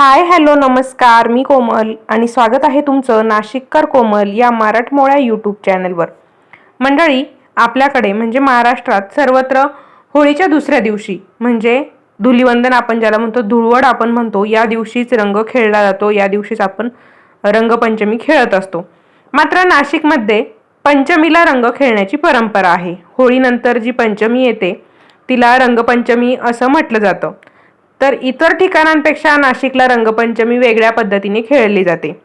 Hi hello नमस्कार मी कोमल आणि स्वागत आहे तुमचं नाशिककर कोमल या मराठमोळ्या यूट्यूब चॅनलवर. मंडळी आपल्याकडे म्हणजे महाराष्ट्रात सर्वत्र होळीच्या दुसऱ्या दिवशी म्हणजे धुलिवंदन आपण ज्याला म्हणतो धुळवड आपण म्हणतो या दिवशीच रंग खेळला जातो या दिवशीच आपण रंगपंचमी खेळत असतो. मात्र नाशिकमध्ये पंचमीला रंग खेळण्याची परंपरा आहे. होळीनंतर जी पंचमी येते तिला रंगपंचमी असं म्हटलं जातं. तर इतर ठिकाणांपेक्षा नाशिकला रंगपंचमी वेगळ्या पद्धतीने खेळली जाते.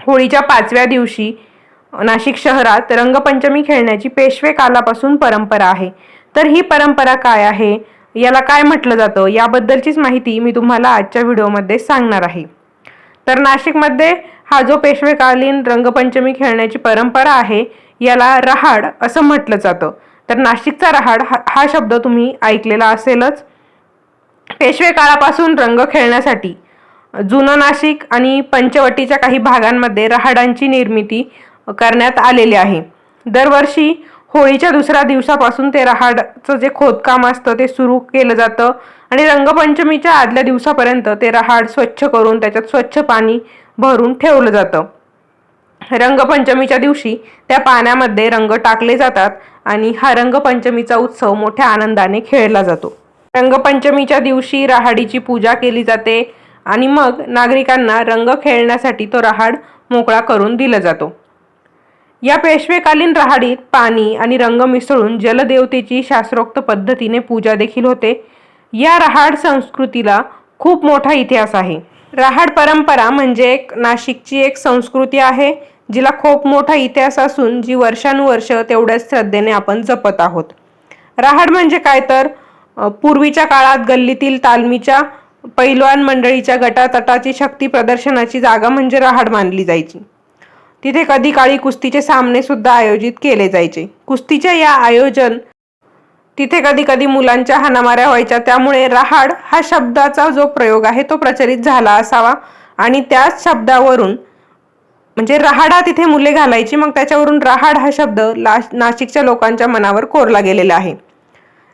होळीच्या पाचव्या दिवशी नाशिक शहरात रंगपंचमी खेळण्याची पेशवे कालापासून परंपरा आहे. तर ही परंपरा काय आहे? याला काय म्हटलं जातं? याबद्दलचीच माहिती मी तुम्हाला आजच्या व्हिडिओमध्ये सांगणार आहे. तर नाशिकमध्ये हा जो पेशवेकालीन रंगपंचमी खेळण्याची परंपरा आहे याला रहाड असं म्हटलं जातं. तर नाशिकचा रहाड हा हा शब्द तुम्ही ऐकलेला असेलच. पेशवे काळापासून रंग खेळण्यासाठी. जुनं नाशिक आणि पंचवटीच्या काही भागांमध्ये रहाडांची निर्मिती करण्यात आलेली आहे. दरवर्षी होळीच्या दुसऱ्या दिवसापासून ते रहाडचं जे खोदकाम असतं ते सुरू केलं जातं आणि रंगपंचमीच्या आदल्या दिवसापर्यंत ते रहाड स्वच्छ करून त्याच्यात स्वच्छ पाणी भरून ठेवलं जातं. रंगपंचमीच्या दिवशी त्या पाण्यामध्ये रंग टाकले जातात आणि हा रंगपंचमीचा उत्सव मोठ्या आनंदाने खेळला जातो. रंगपंचमीच्या दिवशी रहाडीची पूजा केली जाते आणि मग नागरिकांना रंग खेळण्यासाठी तो रहाड मोकळा करून दिला जातो. या पेशवेकालीन रहाडीत पाणी आणि रंग मिसळून जलदेवतेची शास्त्रोक्त पद्धतीने पूजा देखील होते. या रहाड संस्कृतीला खूप मोठा इतिहास आहे. रहाड परंपरा म्हणजे एक नाशिकची एक संस्कृती आहे जिला खूप मोठा इतिहास असून जी वर्षानुवर्ष तेवढ्याच श्रद्धेने आपण जपत आहोत. रहाड म्हणजे काय तर पूर्वीच्या काळात गल्लीतील तालमीच्या पैलवान मंडळीच्या गटातटाची शक्ती प्रदर्शनाची जागा म्हणजे रहाड मानली जायची. तिथे कधी काळी कुस्तीचे सामने सुद्धा आयोजित केले जायचे. कुस्तीचे या आयोजन तिथे कधी कधी मुलांच्या हाणामाऱ्या व्हायच्या. त्यामुळे रहाड हा शब्दाचा जो प्रयोग आहे तो प्रचलित झाला असावा आणि त्याच शब्दावरून म्हणजे रहाडा तिथे मुले घालायची मग त्याच्यावरून रहाड हा शब्द ला नाशिकच्या लोकांच्या मनावर कोरला गेलेला आहे.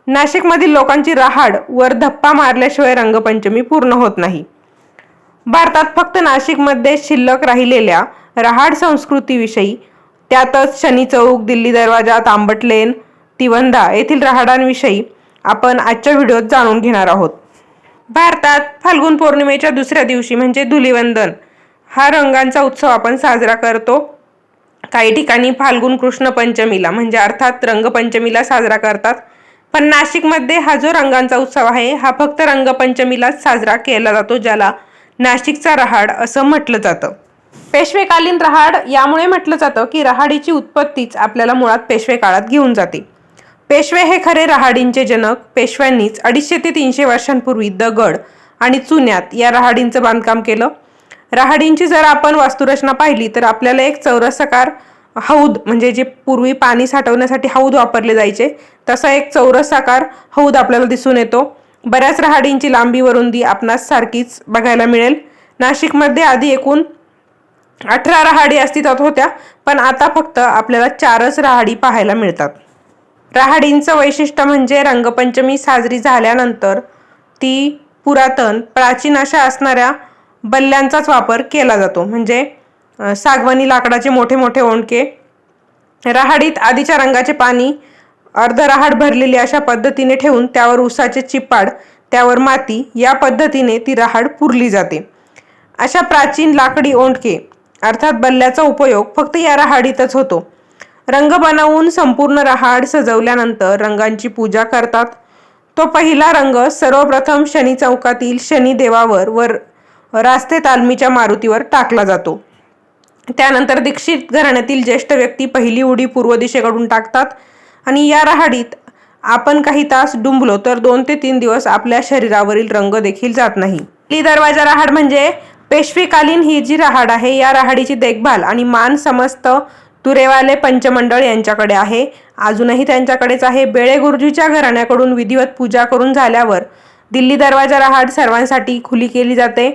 नाशिकमधील लोकांची रहाड वर धप्पा मारल्याशिवाय रंगपंचमी पूर्ण होत नाही. भारतात फक्त नाशिकमध्ये शिल्लक राहिलेल्या रहाड संस्कृतीविषयी त्यातच शनी चौक दिल्ली दरवाजा तांबट लेन तिवंदा येथील रहाडांविषयी आपण आजच्या व्हिडिओत जाणून घेणार आहोत. भारतात फाल्गुन पौर्णिमेच्या दुसऱ्या दिवशी म्हणजे धुलिवंदन हा रंगांचा उत्सव आपण साजरा करतो. काही ठिकाणी फाल्गुन कृष्ण पंचमीला म्हणजे अर्थात रंगपंचमीला साजरा करतात. पण नाशिकमध्ये हा जो रंगांचा उत्सव आहे हा फक्त रंगपंचमीलाच साजरा केला जातो ज्याला नाशिकचा रहाड असं म्हटलं जातं. पेशवेकालीन रहाड यामुळे म्हटलं जातं की रहाडीची उत्पत्तीच आपल्याला मुळात पेशवे काळात घेऊन जाते. पेशवे हे खरे रहाडींचे जनक पेशव्यांनीच अडीचशे ते तीनशे वर्षांपूर्वी दगड आणि चुन्यात या रहाडींचं बांधकाम केलं. रहाडींची जर आपण वास्तुरचना पाहिली तर आपल्याला एक चौरसाकार हौद म्हणजे जे पूर्वी पाणी साठवण्यासाठी हौद वापरले जायचे तसा एक चौरस आकार हौद आपल्याला दिसून येतो. बऱ्याच रहाडींची लांबी रुंदी आपणास सारखीच बघायला मिळेल. नाशिकमध्ये आधी एकूण अठरा रहाडी अस्तित्वात होत्या पण आता फक्त आपल्याला चारच रहाडी पाहायला मिळतात. रहाडींचं वैशिष्ट्य म्हणजे रंगपंचमी साजरी झाल्यानंतर ती पुरातन प्राचीन अशा असणाऱ्या बल्ल्यांचाच वापर केला जातो. म्हणजे सागवानी लाकडाचे मोठे मोठे ओंडके राहाडीत आधीच्या रंगाचे पाणी अर्ध रहाड भरलेली अशा पद्धतीने ठेवून त्यावर उसाचे चिप्पाड त्यावर माती या पद्धतीने ती रहाड पुरली जाते. अशा प्राचीन लाकडी ओंडके अर्थात बल्ल्याचा उपयोग फक्त या रहाडीतच होतो. रंग बनवून संपूर्ण रहाड सजवल्यानंतर रंगांची पूजा करतात. तो पहिला रंग सर्वप्रथम शनी चौकातील शनी देवावर वर रास्ते तालमीच्या मारुतीवर टाकला जातो. त्यानंतर दीक्षित घराण्यातील ज्येष्ठ व्यक्ती पहिली उडी पूर्व दिशेकडून टाकतात आणि या रहाडीत आपण काही तास डुंबलो तर दोन ते तीन दिवस आपल्या शरीरावरील रंग देखील जात नाही. ली दरवाजा रहाड म्हणजे पेशवेकालीन ही जी रहाड आहे या रहाडीची देखभाल आणि मान समस्त तुरेवाले पंचमंडळ यांच्याकडे आहे. अजूनही त्यांच्याकडेच आहे. बेळे गुरुजीच्या घराण्याकडून विधिवत पूजा करून झाल्यावर दिल्ली दरवाजा रहाड सर्वांसाठी खुली केली जाते.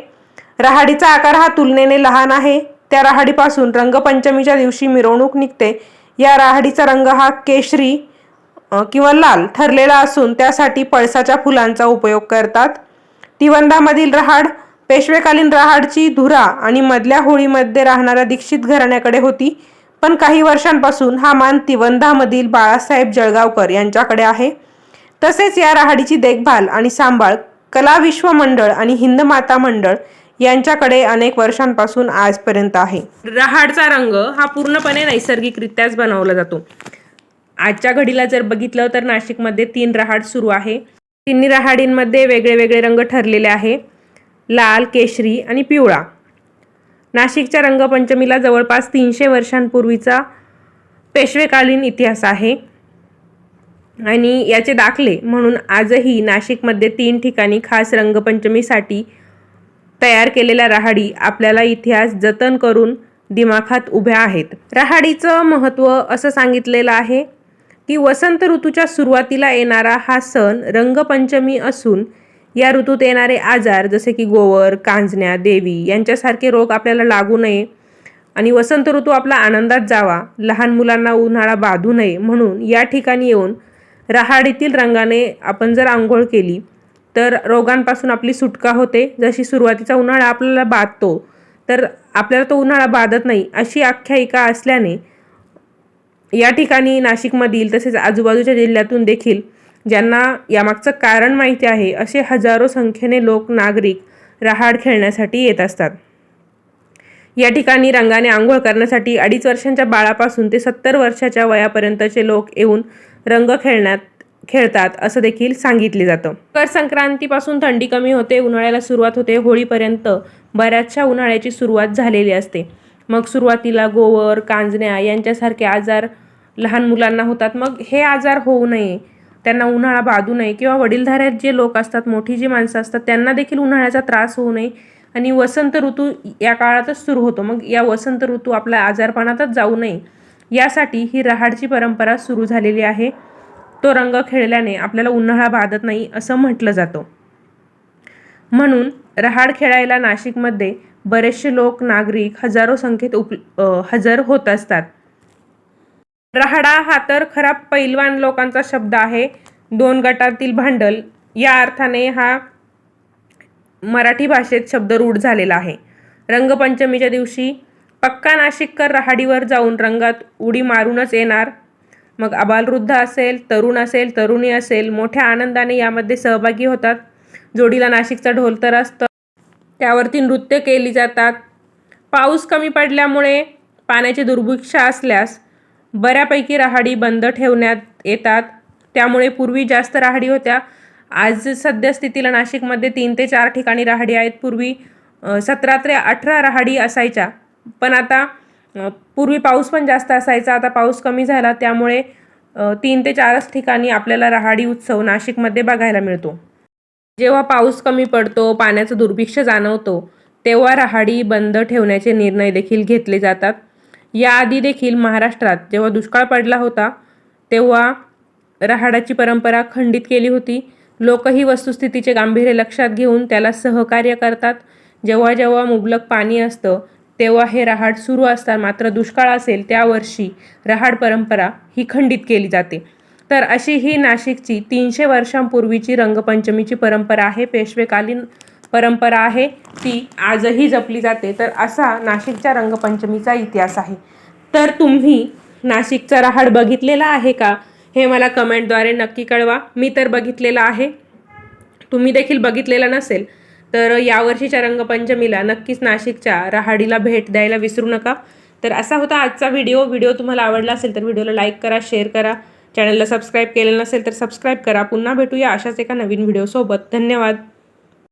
रहाडीचा आकार हा तुलनेने लहान आहे. त्या राहाडीपासून रंगपंचमीच्या दिवशी मिरवणूक निघते. या राहाडीचा रंग हा केशरी किंवा लाल ठरलेला असून त्यासाठी पळसाच्या फुलांचा उपयोग करतात. तिवंदामधील रहाड पेशवेकालीन रहाडची धुरा आणि मधल्या होळीमध्ये राहणाऱ्या दीक्षित घराण्याकडे होती. पण काही वर्षांपासून हा मान तिवंदामधील बाळासाहेब जळगावकर यांच्याकडे आहे. तसेच या रहाडीची देखभाल आणि सांभाळ कला विश्व मंडळ आणि हिंद माता मंडळ यांच्याकडे अनेक वर्षांपासून आजपर्यंत आहे. रहाडचा रंग हा पूर्णपणे नैसर्गिकरित्याच बनवला जातो. आजच्या घडीला जर बघितलं तर नाशिकमध्ये तीन रहाड सुरू आहे. तिन्ही रहाडींमध्ये वेगळे वेगळे रंग ठरलेले आहे. लाल केशरी आणि पिवळा. नाशिकच्या रंगपंचमीला जवळपास तीनशे वर्षांपूर्वीचा पेशवेकालीन इतिहास आहे. आणि याचे दाखले म्हणून आजही नाशिकमध्ये तीन ठिकाणी खास रंगपंचमीसाठी तयार केलेल्या राहाडी आपल्याला इतिहास जतन करून दिमाखात उभ्या आहेत. राहाडीचं महत्त्व असं सांगितलेलं आहे की वसंत ऋतूच्या सुरुवातीला येणारा हा सण रंगपंचमी असून या ऋतूत येणारे आजार जसे की गोवर कांजण्या देवी यांच्यासारखे रोग आपल्याला लागू नये आणि वसंत ऋतू आपला आनंदात जावा लहान मुलांना उन्हाळा बाधू नये म्हणून या ठिकाणी येऊन रहाडीतील रंगाने आपण जर आंघोळ केली तर रोगांपासून आपली सुटका होते. जशी सुरुवातीचा उन्हाळा आपल्याला बाधतो तर आपल्याला तो उन्हाळा बाधत नाही अशी आख्यायिका असल्याने या ठिकाणी नाशिकमधील तसेच आजूबाजूच्या जिल्ह्यातून देखील ज्यांना यामागचं कारण माहिती आहे असे हजारो संख्येने लोक नागरिक रहाड खेळण्यासाठी येत असतात. या ठिकाणी रंगाने आंघोळ करण्यासाठी अडीच वर्षांच्या बाळापासून ते सत्तर वर्षाच्या वयापर्यंतचे लोक येऊन रंग खेळण्यात खेळतात असं देखील सांगितले जातं. मकर संक्रांतीपासून थंडी कमी होते उन्हाळ्याला सुरुवात होते होळीपर्यंत बऱ्याचशा उन्हाळ्याची सुरुवात झालेली असते. मग सुरुवातीला गोवर कांजण्या यांच्यासारखे आजार लहान मुलांना होतात. मग हे आजार होऊ नये त्यांना उन्हाळा बाधू नये किंवा वडीलधाऱ्यात जे लोक असतात मोठी जी माणसं असतात त्यांना देखील उन्हाळ्याचा त्रास होऊ नये आणि वसंत ऋतू या काळातच सुरू होतो. मग या वसंत ऋतू आपल्या आजारपणातच जाऊ नये यासाठी ही रहाडची परंपरा सुरू झालेली आहे. तो रंग खेळल्याने आपल्याला उन्हाळा बाधत नाही असं म्हटलं जातं. म्हणून रहाड खेळायला नाशिकमध्ये बरेचसे लोक नागरिक हजारो संख्येत उप हजर होत असतात. रहाडा हा तर खरा पैलवान लोकांचा शब्द आहे. दोन गटातील भांडल या अर्थाने हा मराठी भाषेत शब्द रूढ झालेला आहे. रंगपंचमीच्या दिवशी पक्का नाशिककर रहाडीवर जाऊन रंगात उडी मारूनच येणार. मग अबालवृद्ध असेल तरुण असेल तरुणी असेल मोठ्या आनंदाने यामध्ये सहभागी होतात. जोडीला नाशिकचा ढोल तर असतं. त्यावरती नृत्य केली जातात. पाऊस कमी पडल्यामुळे पाण्याची दुर्भिक्षा असल्यास बऱ्यापैकी राहाडी बंद ठेवण्यात येतात. त्यामुळे पूर्वी जास्त राहाडी होत्या. आज सद्यस्थितीला नाशिकमध्ये तीन ते चार ठिकाणी राहाडी आहेत. पूर्वी सतरा ते अठरा राहाडी असायच्या. पण आता पूर्वी पाऊस पण जास्त असायचा आता पाऊस कमी झाला त्यामुळे तीन ते चारच ठिकाणी आपल्याला राहाडी उत्सव नाशिकमध्ये बघायला मिळतो. जेव्हा पाऊस कमी पडतो पाण्याचं दुर्भिक्ष जाणवतो तेव्हा राहाडी बंद ठेवण्याचे निर्णय देखील घेतले जातात. याआधी देखील महाराष्ट्रात जेव्हा दुष्काळ पडला होता तेव्हा रहाडाची परंपरा खंडित केली होती. लोकही वस्तुस्थितीचे गांभीर्य लक्षात घेऊन त्याला सहकार्य करतात. जेव्हा जेव्हा मुबलक पाणी असतं तेव्हा हे रहाड सुरू असतात मात्र दुष्काळ असेल त्या वर्षी रहाड परंपरा ही खंडित केली जाते. तर अशी ही नाशिकची तीनशे वर्षांपूर्वीची रंगपंचमीची परंपरा आहे पेशवेकालीन परंपरा आहे ती आजही जपली जाते. तर असा नाशिकच्या रंगपंचमीचा इतिहास आहे. तर तुम्ही नाशिकचा रहाड बघितलेला आहे का? हे मला कमेंटद्वारे नक्की कळवा. मी तर बघितलेलं आहे. तुम्ही देखील बघितलेला नसेल. तर यावर्षीच्या रंगपंचमीला नक्कीच नाशिकच्या रहाडीला भेट द्यायला विसरू नका. तर असा होता आजचा व्हिडिओ. व्हिडिओ तुम्हाला आवडला असेल तर व्हिडिओला लाईक करा शेअर करा. चॅनलला सबस्क्राईब केलेलं नसेल तर सबस्क्राईब करा. पुन्हा भेटूया अशाच एका नवीन व्हिडिओसोबत. धन्यवाद.